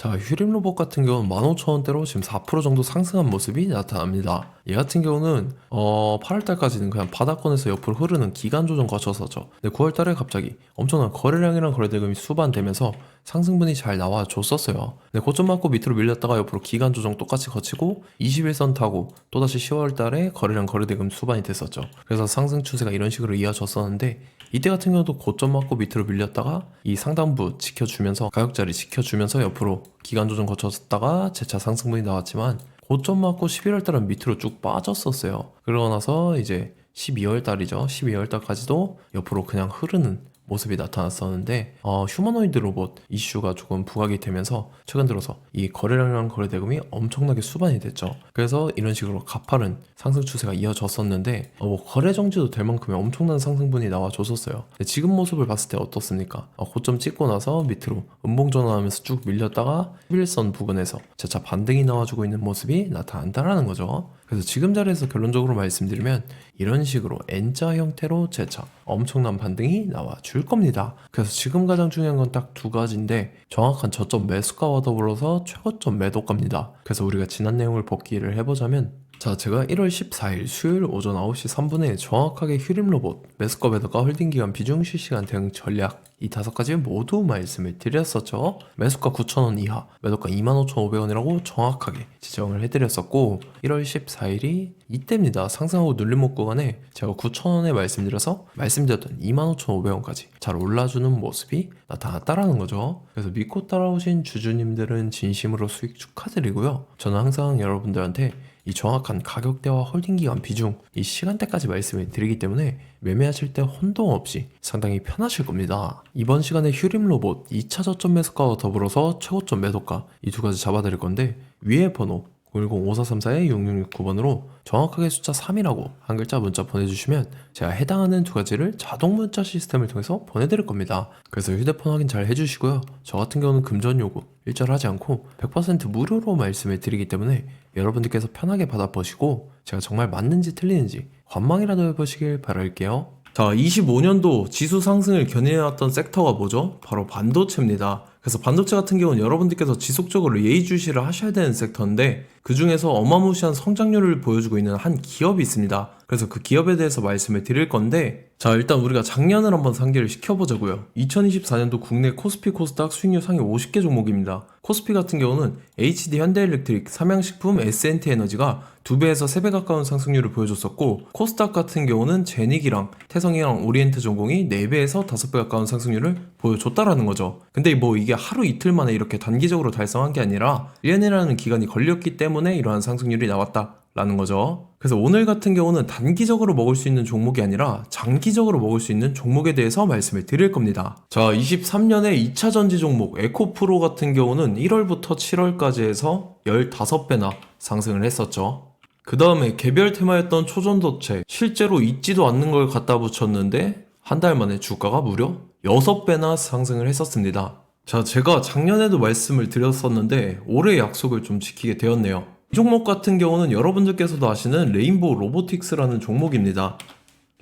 자, 휴림 로봇 같은 경우는 15,000원대로 지금 4% 정도 상승한 모습이 나타납니다. 얘 같은 경우는 어, 8월달까지는 그냥 바닥권에서 옆으로 흐르는 기간 조정 거쳤었죠. 근데 9월달에 갑자기 엄청난 거래량이랑 거래대금이 수반되면서 상승분이 잘 나와 줬었어요. 근데 고점 맞고 밑으로 밀렸다가 옆으로 기간 조정 똑같이 거치고 21선 타고 또다시 10월달에 거래량 거래대금 수반이 됐었죠. 그래서 상승 추세가 이런 식으로 이어졌었는데 이때 같은 경우도 고점 맞고 밑으로 밀렸다가 이 상단부 지켜주면서 가격자리 지켜주면서 옆으로 기간 조정 거쳤다가 재차 상승분이 나왔지만 고점 맞고 11월 달은 밑으로 쭉 빠졌었어요. 그러고 나서 이제 12월 달이죠. 12월 달까지도 옆으로 그냥 흐르는 모습이 나타났었는데 어, 휴머노이드 로봇 이슈가 조금 부각이 되면서 최근 들어서 이 거래량이랑 거래대금이 엄청나게 수반이 됐죠. 그래서 이런 식으로 가파른 상승 추세가 이어졌었는데 어, 뭐 거래 정지도 될 만큼의 엄청난 상승분이 나와줬었어요. 지금 모습을 봤을 때 어떻습니까? 어, 고점 찍고 나서 밑으로 음봉 전환하면서 쭉 밀렸다가 11선 부근에서 재차 반등이 나와주고 있는 모습이 나타난다라는 거죠. 그래서 지금 자리에서 결론적으로 말씀드리면 이런 식으로 N자 형태로 재차 엄청난 반등이 나와 줄 겁니다. 그래서 지금 가장 중요한 건 딱 두 가지인데 정확한 저점 매수가와 더불어서 최고점 매도가입니다. 그래서 우리가 지난 내용을 복기를 해보자면 자, 제가 1월 14일 수요일 오전 9시 3분에 정확하게 휴림 로봇, 매수가 매도가 홀딩 기간 비중 실시간 대응 전략 이 다섯 가지 모두 말씀을 드렸었죠. 매수가 9,000원 이하, 매도가 25,500원이라고 정확하게 지정을 해드렸었고 1월 14일이 이때입니다. 상승하고 눌림목 구간에 제가 9,000원에 말씀드려서 말씀드렸던 25,500원까지 잘 올라주는 모습이 나타났다라는 거죠. 그래서 믿고 따라오신 주주님들은 진심으로 수익 축하드리고요. 저는 항상 여러분들한테 이 정확한 가격대와 홀딩 기간 비중, 이 시간대까지 말씀을 드리기 때문에 매매하실 때 혼동 없이 상당히 편하실 겁니다. 이번 시간에 휴림 로봇 2차 저점 매수가와 더불어서 최고점 매도가 이 두 가지 잡아드릴 건데 위에 번호 010-5434-6669번으로 정확하게 숫자 3이라고 한 글자 문자 보내주시면 제가 해당하는 두 가지를 자동 문자 시스템을 통해서 보내드릴 겁니다. 그래서 휴대폰 확인 잘 해주시고요. 저 같은 경우는 금전 요구 일절하지 않고 100% 무료로 말씀을 드리기 때문에 여러분들께서 편하게 받아보시고 제가 정말 맞는지 틀리는지 관망이라도 해보시길 바랄게요. 자, 25년도 지수 상승을 견인해왔던 섹터가 뭐죠? 바로 반도체입니다. 그래서 반도체 같은 경우는 여러분들께서 지속적으로 예의주시를 하셔야 되는 섹터인데 그 중에서 어마무시한 성장률을 보여주고 있는 한 기업이 있습니다. 그래서 그 기업에 대해서 말씀을 드릴 건데 자 일단 우리가 작년을 한번 상기를 시켜보자고요. 2024년도 국내 코스피 코스닥 수익률 상위 50개 종목입니다. 코스피 같은 경우는 HD 현대일렉트릭, 삼양식품, S&T 에너지가 2배에서 3배 가까운 상승률을 보여줬었고 코스닥 같은 경우는 제닉이랑 태성이랑 오리엔트 전공이 4배에서 5배 가까운 상승률을 보여줬다라는 거죠. 근데 뭐 이게 하루 이틀 만에 이렇게 단기적으로 달성한 게 아니라 1년이라는 기간이 걸렸기 때문에 이러한 상승률이 나왔다. 라는 거죠. 그래서 오늘 같은 경우는 단기적으로 먹을 수 있는 종목이 아니라 장기적으로 먹을 수 있는 종목에 대해서 말씀을 드릴 겁니다. 자, 23년에 2차 전지 종목 에코프로 같은 경우는 1월부터 7월까지 해서 15배나 상승을 했었죠. 그 다음에 개별 테마였던 초전도체 실제로 있지도 않는 걸 갖다 붙였는데 한 달 만에 주가가 무려 6배나 상승을 했었습니다. 자, 제가 작년에도 말씀을 드렸었는데 올해 약속을 좀 지키게 되었네요. 이 종목 같은 경우는 여러분들께서도 아시는 레인보우 로보틱스라는 종목입니다.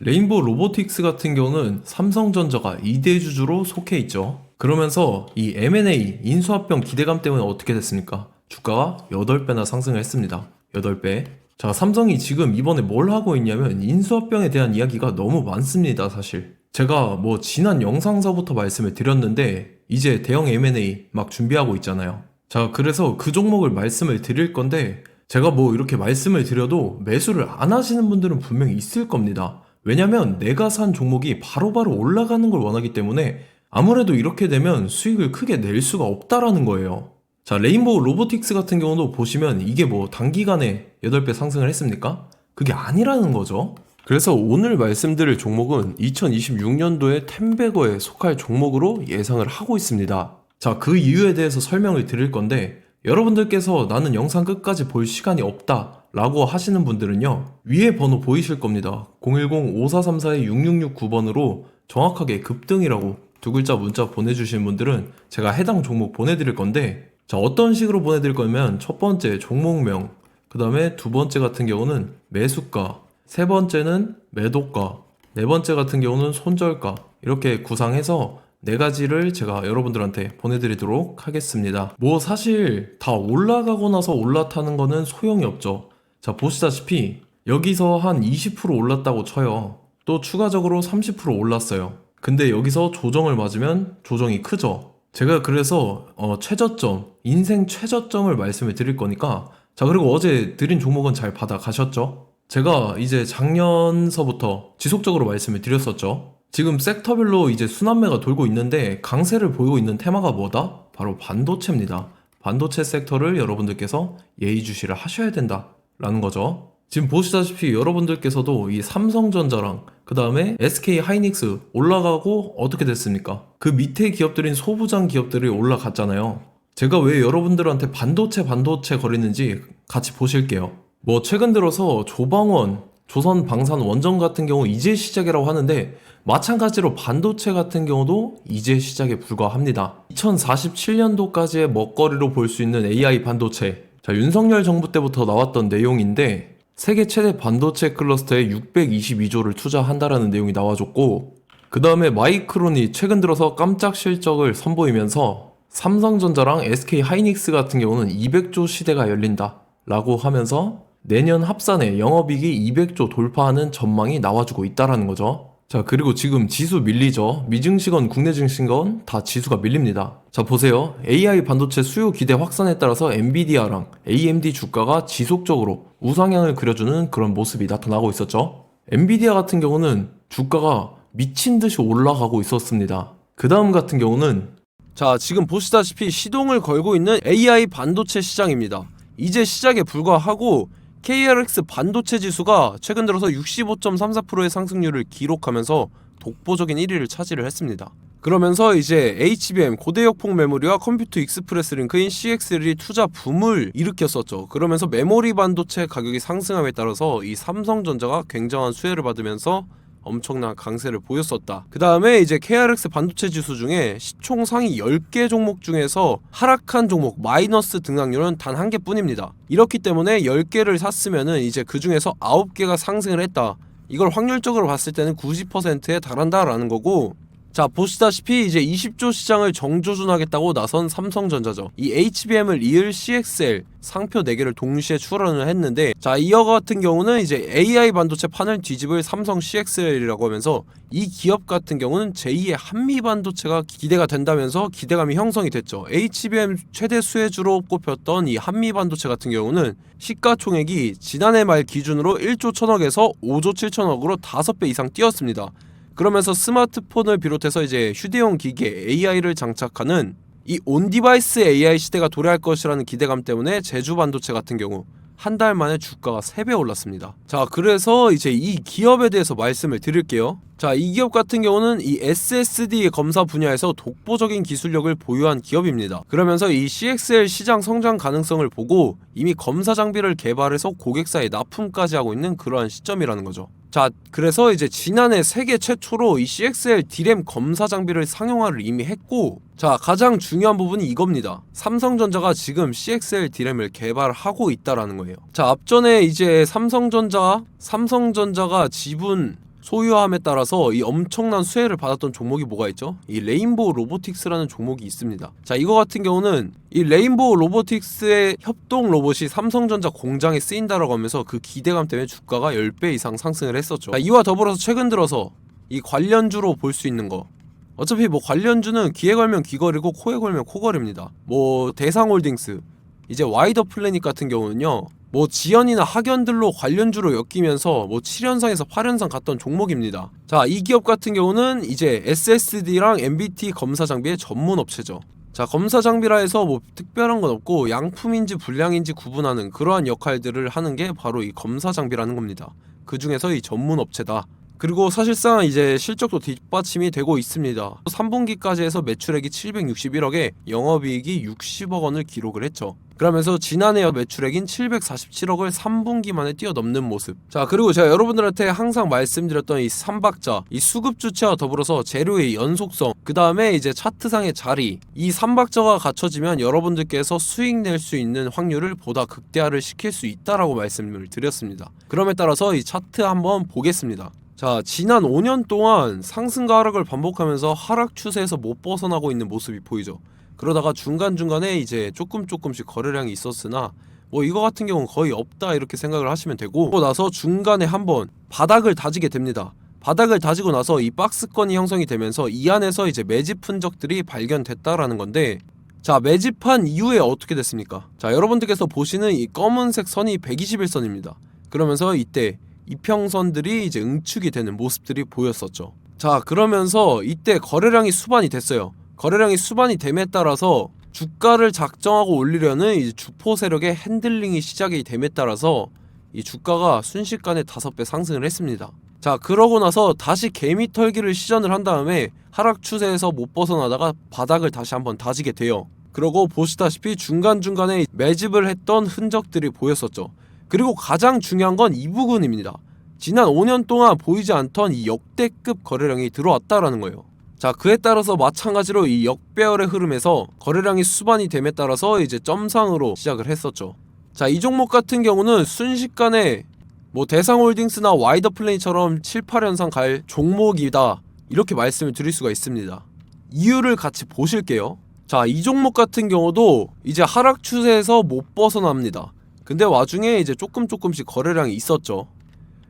레인보우 로보틱스 같은 경우는 삼성전자가 2대 주주로 속해 있죠. 그러면서 이 M&A 인수합병 기대감 때문에 어떻게 됐습니까? 주가가 8배나 상승을 했습니다. 8배. 자, 삼성이 지금 이번에 뭘 하고 있냐면 인수합병에 대한 이야기가 너무 많습니다, 사실. 제가 뭐 지난 영상서부터 말씀을 드렸는데 이제 대형 M&A 막 준비하고 있잖아요. 자, 그래서 그 종목을 말씀을 드릴 건데 제가 뭐 이렇게 말씀을 드려도 매수를 안 하시는 분들은 분명히 있을 겁니다. 왜냐면 내가 산 종목이 바로바로 올라가는 걸 원하기 때문에 아무래도 이렇게 되면 수익을 크게 낼 수가 없다라는 거예요. 자, 레인보우 로보틱스 같은 경우도 보시면 이게 뭐 단기간에 8배 상승을 했습니까? 그게 아니라는 거죠. 그래서 오늘 말씀드릴 종목은 2026년도에 템베거에 속할 종목으로 예상을 하고 있습니다. 자, 그 이유에 대해서 설명을 드릴 건데 여러분들께서 나는 영상 끝까지 볼 시간이 없다 라고 하시는 분들은요 위에 번호 보이실 겁니다 010-5434-6669번으로 정확하게 급등이라고 두 글자 문자 보내주신 분들은 제가 해당 종목 보내드릴 건데 자 어떤 식으로 보내드릴 거냐면 첫 번째 종목명 그 다음에 두 번째 같은 경우는 매수가 세 번째는 매도가 네 번째 같은 경우는 손절가 이렇게 구상해서 네 가지를 제가 여러분들한테 보내드리도록 하겠습니다. 뭐 사실 다 올라가고 나서 올라타는 거는 소용이 없죠. 자, 보시다시피 여기서 한 20% 올랐다고 쳐요. 또 추가적으로 30% 올랐어요. 근데 여기서 조정을 맞으면 조정이 크죠. 제가 그래서 어, 최저점, 인생 최저점을 말씀을 드릴 거니까 자 그리고 어제 드린 종목은 잘 받아 가셨죠? 제가 이제 작년서부터 지속적으로 말씀을 드렸었죠. 지금 섹터별로 이제 순환매가 돌고 있는데 강세를 보이고 있는 테마가 뭐다? 바로 반도체입니다. 반도체 섹터를 여러분들께서 예의주시를 하셔야 된다라는 거죠. 지금 보시다시피 여러분들께서도 이 삼성전자랑 그 다음에 SK 하이닉스 올라가고 어떻게 됐습니까? 그 밑에 기업들인 소부장 기업들이 올라갔잖아요. 제가 왜 여러분들한테 반도체 반도체 거리는지 같이 보실게요. 뭐 최근 들어서 조방원, 조선 방산 원전 같은 경우 이제 시작이라고 하는데 마찬가지로 반도체 같은 경우도 이제 시작에 불과합니다. 2047년도까지의 먹거리로 볼 수 있는 AI 반도체. 자, 윤석열 정부 때부터 나왔던 내용인데 세계 최대 반도체 클러스터에 622조를 투자한다라는 내용이 나와줬고 그 다음에 마이크론이 최근 들어서 깜짝 실적을 선보이면서 삼성전자랑 SK 하이닉스 같은 경우는 200조 시대가 열린다 라고 하면서 내년 합산에 영업이익이 200조 돌파하는 전망이 나와주고 있다라는 거죠. 자, 그리고 지금 지수 밀리죠. 미증시건, 국내 증시건 다 지수가 밀립니다. 자, 보세요. AI 반도체 수요 기대 확산에 따라서 엔비디아랑 AMD 주가가 지속적으로 우상향을 그려주는 그런 모습이 나타나고 있었죠. 엔비디아 같은 경우는 주가가 미친 듯이 올라가고 있었습니다. 그 다음 같은 경우는 자, 지금 보시다시피 시동을 걸고 있는 AI 반도체 시장입니다. 이제 시작에 불과하고 KRX 반도체 지수가 최근 들어서 65.34%의 상승률을 기록하면서 독보적인 1위를 차지를 했습니다. 그러면서 이제 HBM 고대역폭 메모리와 컴퓨터 익스프레스 링크인 CXL이 투자 붐을 일으켰었죠. 그러면서 메모리 반도체 가격이 상승함에 따라서 이 삼성전자가 굉장한 수혜를 받으면서 엄청난 강세를 보였었다. 그 다음에 이제 KRX 반도체 지수 중에 시총 상위 10개 종목 중에서 하락한 종목 마이너스 등락률은 단 한 개뿐입니다. 이렇기 때문에 10개를 샀으면은 이제 그 중에서 9개가 상승을 했다. 이걸 확률적으로 봤을 때는 90%에 달한다라는 거고 자 보시다시피 이제 20조 시장을 정조준하겠다고 나선 삼성전자죠. 이 HBM을 이을 CXL 상표 4개를 동시에 출원을 했는데 자 이어 같은 경우는 이제 AI 반도체 판을 뒤집을 삼성 CXL이라고 하면서 이 기업 같은 경우는 제2의 한미 반도체가 기대가 된다면서 기대감이 형성이 됐죠. HBM 최대 수혜주로 꼽혔던 이 한미 반도체 같은 경우는 시가총액이 지난해 말 기준으로 1조 1천억에서 5조 7천억으로 5배 이상 뛰었습니다. 그러면서 스마트폰을 비롯해서 이제 휴대용 기기에 AI를 장착하는 이 온 디바이스 AI 시대가 도래할 것이라는 기대감 때문에 제주 반도체 같은 경우 한 달 만에 주가가 3배 올랐습니다. 자, 그래서 이제 이 기업에 대해서 말씀을 드릴게요. 자, 이 기업 같은 경우는 이 SSD 검사 분야에서 독보적인 기술력을 보유한 기업입니다. 그러면서 이 CXL 시장 성장 가능성을 보고 이미 검사 장비를 개발해서 고객사에 납품까지 하고 있는 그러한 시점이라는 거죠. 자, 그래서 이제 지난해 세계 최초로 이 CXL D램 검사 장비를 상용화를 이미 했고, 자, 가장 중요한 부분이 이겁니다. 삼성전자가 지금 CXL D램을 개발하고 있다라는 거예요. 자, 앞전에 이제 삼성전자, 삼성전자가 지분 소유함에 따라서 이 엄청난 수혜를 받았던 종목이 뭐가 있죠? 이 레인보우 로보틱스라는 종목이 있습니다. 자, 이거 같은 경우는 이 레인보우 로보틱스의 협동 로봇이 삼성전자 공장에 쓰인다라고 하면서 그 기대감 때문에 주가가 10배 이상 상승을 했었죠. 자, 이와 더불어서 최근 들어서 이 관련주로 볼 수 있는 거 어차피 뭐 관련주는 귀에 걸면 귀걸이고 코에 걸면 코걸입니다. 뭐 대상홀딩스 이제 와이더 플래닛 같은 경우는요. 뭐 지연이나 학연들로 관련주로 엮이면서 뭐 7연상에서 8연상 갔던 종목입니다. 자, 이 기업 같은 경우는 이제 SSD랑 MBT 검사 장비의 전문 업체죠. 자, 검사 장비라 해서 뭐 특별한 건 없고 양품인지 불량인지 구분하는 그러한 역할들을 하는 게 바로 이 검사 장비라는 겁니다. 그 중에서 이 전문 업체다. 그리고 사실상 이제 실적도 뒷받침이 되고 있습니다. 3분기까지 해서 매출액이 761억에 영업이익이 60억 원을 기록을 했죠. 그러면서 지난해 매출액인 747억을 3분기 만에 뛰어넘는 모습. 자, 그리고 제가 여러분들한테 항상 말씀드렸던 이 3박자, 이 수급 주체와 더불어서 재료의 연속성, 그 다음에 이제 차트상의 자리, 이 3박자가 갖춰지면 여러분들께서 수익 낼 수 있는 확률을 보다 극대화를 시킬 수 있다라고 말씀을 드렸습니다. 그럼에 따라서 이 차트 한번 보겠습니다. 자, 지난 5년 동안 상승과 하락을 반복하면서 하락 추세에서 못 벗어나고 있는 모습이 보이죠. 그러다가 중간중간에 이제 조금 조금씩 거래량이 있었으나 뭐 이거 같은 경우는 거의 없다 이렇게 생각을 하시면 되고 그러고 나서 중간에 한번 바닥을 다지게 됩니다. 바닥을 다지고 나서 이 박스권이 형성이 되면서 이 안에서 이제 매집 흔적들이 발견됐다라는 건데 자 매집한 이후에 어떻게 됐습니까? 자 여러분들께서 보시는 이 검은색 선이 121선입니다. 그러면서 이때 이평선들이 이제 응축이 되는 모습들이 보였었죠. 자 그러면서 이때 거래량이 수반이 됐어요. 거래량이 수반이 됨에 따라서 주가를 작정하고 올리려는 이 주포 세력의 핸들링이 시작이 됨에 따라서 이 주가가 순식간에 다섯 배 상승을 했습니다. 자 그러고 나서 다시 개미 털기를 시전을 한 다음에 하락 추세에서 못 벗어나다가 바닥을 다시 한번 다지게 돼요. 그러고 보시다시피 중간중간에 매집을 했던 흔적들이 보였었죠. 그리고 가장 중요한 건 이 부분입니다. 지난 5년 동안 보이지 않던 이 역대급 거래량이 들어왔다라는 거예요. 자, 그에 따라서 마찬가지로 이 역배열의 흐름에서 거래량이 수반이 됨에 따라서 이제 점상으로 시작을 했었죠. 자, 이 종목 같은 경우는 순식간에 뭐 대상홀딩스나 와이더 플레이처럼 7, 8연상 갈 종목이다. 이렇게 말씀을 드릴 수가 있습니다. 이유를 같이 보실게요. 자, 이 종목 같은 경우도 이제 하락 추세에서 못 벗어납니다. 근데 와중에 이제 조금 조금씩 거래량이 있었죠.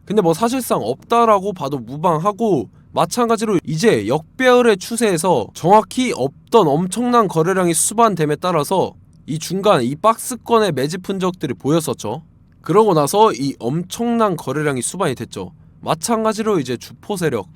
근데 뭐 사실상 없다라고 봐도 무방하고 마찬가지로 이제 역배열의 추세에서 정확히 없던 엄청난 거래량이 수반됨에 따라서 이 중간 이 박스권의 매집 흔적들이 보였었죠. 그러고 나서 이 엄청난 거래량이 수반이 됐죠. 마찬가지로 이제 주포 세력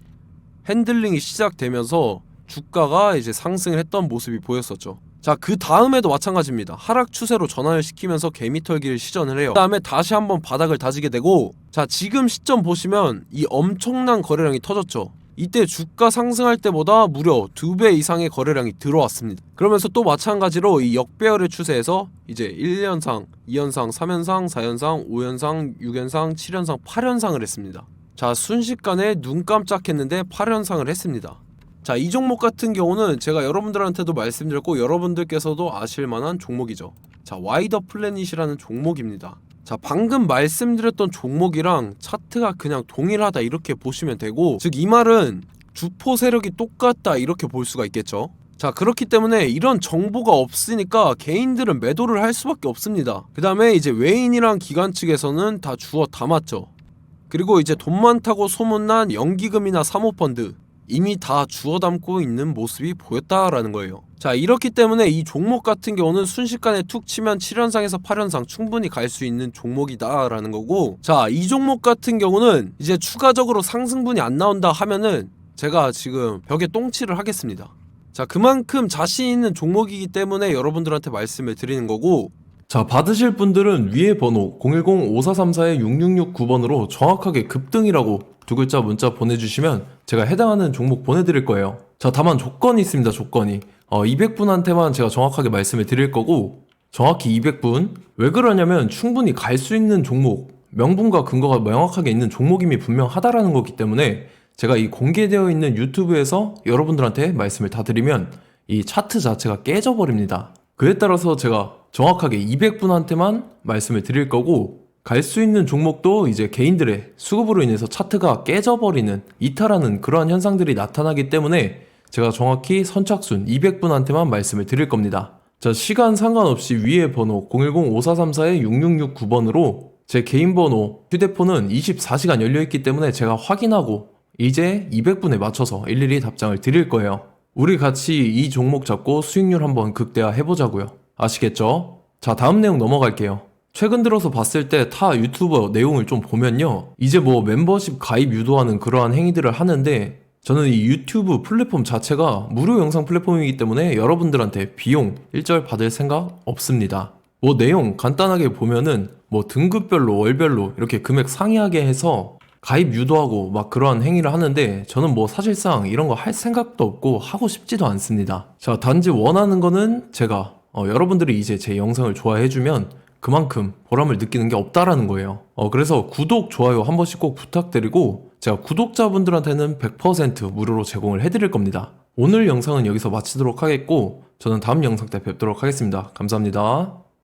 핸들링이 시작되면서 주가가 이제 상승을 했던 모습이 보였었죠. 자, 그 다음에도 마찬가지입니다. 하락 추세로 전환을 시키면서 개미털기를 시전을 해요. 그 다음에 다시 한번 바닥을 다지게 되고, 자, 지금 시점 보시면 이 엄청난 거래량이 터졌죠. 이때 주가 상승할 때보다 무려 두 배 이상의 거래량이 들어왔습니다. 그러면서 또 마찬가지로 이 역배열의 추세에서 이제 1연상, 2연상, 3연상, 4연상, 5연상, 6연상, 7연상, 8연상을 했습니다. 자, 순식간에 눈 깜짝했는데 8연상을 했습니다. 자, 이 종목 같은 경우는 제가 여러분들한테도 말씀드렸고 여러분들께서도 아실 만한 종목이죠. 자, 와이더 플래닛이라는 종목입니다. 자, 방금 말씀드렸던 종목이랑 차트가 그냥 동일하다 이렇게 보시면 되고 즉 이 말은 주포 세력이 똑같다 이렇게 볼 수가 있겠죠. 자, 그렇기 때문에 이런 정보가 없으니까 개인들은 매도를 할 수밖에 없습니다. 그 다음에 이제 외인이랑 기관 측에서는 다 주워 담았죠. 그리고 이제 돈 많다고 소문난 연기금이나 사모펀드 이미 다 주워 담고 있는 모습이 보였다라는 거예요. 자, 이렇기 때문에 이 종목 같은 경우는 순식간에 툭 치면 7연상에서 8연상 충분히 갈 수 있는 종목이다라는 거고, 자, 이 종목 같은 경우는 이제 추가적으로 상승분이 안 나온다 하면은 제가 지금 벽에 똥칠을 하겠습니다. 자, 그만큼 자신 있는 종목이기 때문에 여러분들한테 말씀을 드리는 거고, 자, 받으실 분들은 위에 번호 010-5434-6669번으로 정확하게 급등이라고 두 글자 문자 보내주시면 제가 해당하는 종목 보내드릴 거예요. 자, 다만 조건이 있습니다, 조건이. 어, 200분한테만 제가 정확하게 말씀을 드릴 거고, 정확히 200분. 왜 그러냐면 충분히 갈 수 있는 종목, 명분과 근거가 명확하게 있는 종목임이 분명하다라는 거기 때문에 제가 이 공개되어 있는 유튜브에서 여러분들한테 말씀을 다 드리면 이 차트 자체가 깨져버립니다. 그에 따라서 제가 정확하게 200분한테만 말씀을 드릴 거고 갈 수 있는 종목도 이제 개인들의 수급으로 인해서 차트가 깨져버리는 이탈하는 그러한 현상들이 나타나기 때문에 제가 정확히 선착순 200분한테만 말씀을 드릴 겁니다. 자, 시간 상관없이 위에 번호 010-5434-6669번으로 제 개인 번호, 휴대폰은 24시간 열려있기 때문에 제가 확인하고 이제 200분에 맞춰서 일일이 답장을 드릴 거예요. 우리 같이 이 종목 잡고 수익률 한번 극대화 해보자고요. 아시겠죠? 자, 다음 내용 넘어갈게요. 최근 들어서 봤을 때 타 유튜버 내용을 좀 보면요. 이제 뭐 멤버십 가입 유도하는 그러한 행위들을 하는데 저는 이 유튜브 플랫폼 자체가 무료 영상 플랫폼이기 때문에 여러분들한테 비용 일절 받을 생각 없습니다. 뭐 내용 간단하게 보면은 뭐 등급별로 월별로 이렇게 금액 상이하게 해서 가입 유도하고 막 그러한 행위를 하는데 저는 뭐 사실상 이런 거 할 생각도 없고 하고 싶지도 않습니다. 자, 단지 원하는 거는 제가 어, 여러분들이 이제 제 영상을 좋아해주면 그만큼 보람을 느끼는 게 없다라는 거예요. 어, 그래서 구독, 좋아요 한 번씩 꼭 부탁드리고 제가 구독자분들한테는 100% 무료로 제공을 해드릴 겁니다. 오늘 영상은 여기서 마치도록 하겠고 저는 다음 영상 때 뵙도록 하겠습니다. 감사합니다.